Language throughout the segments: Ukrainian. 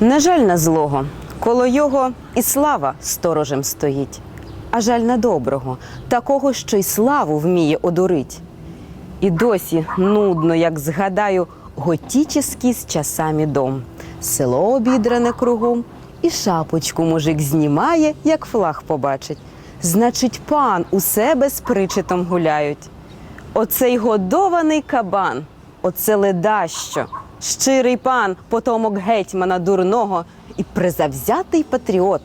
Не жаль на злого, коло його і слава сторожем стоїть, а жаль на доброго, такого, що й славу вміє одурить. І досі нудно, як згадаю, готіческий з часами дом. Село обідране кругом, і шапочку мужик знімає, як флаг побачить. Значить, пан у себе з причетом гуляють. Оцей годований кабан, оце ледащо, щирий пан, потомок гетьмана дурного і призавзятий патріот,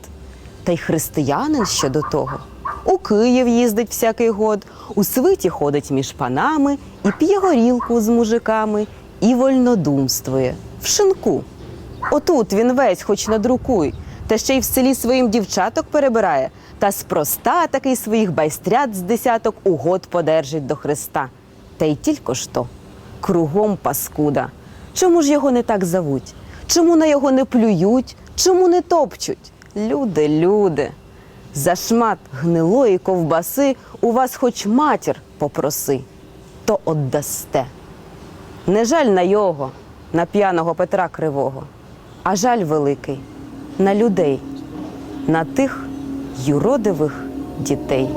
та й християнин ще до того. У Київ їздить всякий год, у свиті ходить між панами, і п'є горілку з мужиками, і вольнодумствує в шинку. Отут він весь, хоч надрукуй, та ще й в селі своїм дівчаток перебирає, та спроста такий своїх байстрят з десяток угод подержить до Христа. Та й тільки ж то, кругом паскуда. Чому ж його не так зовуть? Чому на його не плюють? Чому не топчуть? Люди, люди. За шмат гнилої ковбаси у вас хоч матір попроси, то отдасте. Не жаль на його, на п'яного Петра Кривого, а жаль великий на людей, на тих юродивих дітей.